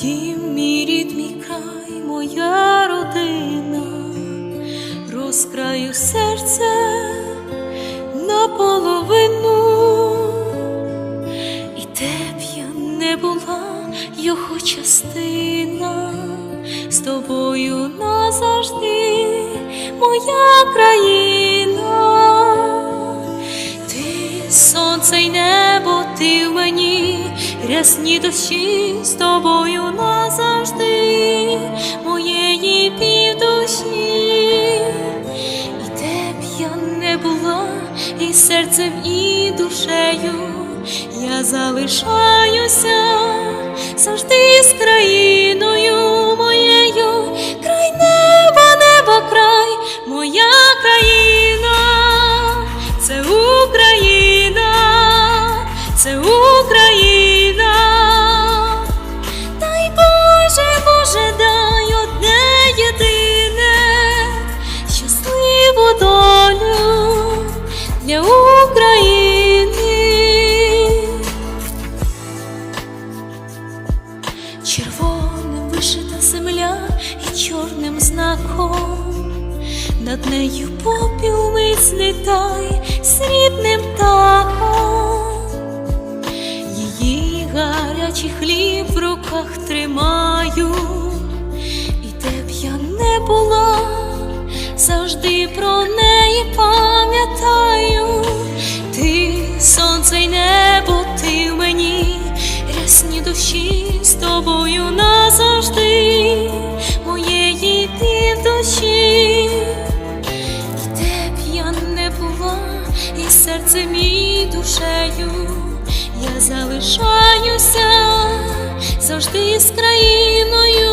дім, мій рід, мій край, моя родина, розкраю серце наполовину, і де б я не була його частина, з тобою назавжди моя країна, рясні дощі з тобою назавжди моєї півдуші. І де б я не була, і серцем, і душею я залишаюся завжди з країною Червоним вишита земля і чорним знаком, над нею попіл мить злітай срібним таком, Її гарячий хліб в руках тримаю, з тобою назавжди, моєї півдуші. І де б я не була, і серцем, і душею я залишаюся завжди з країною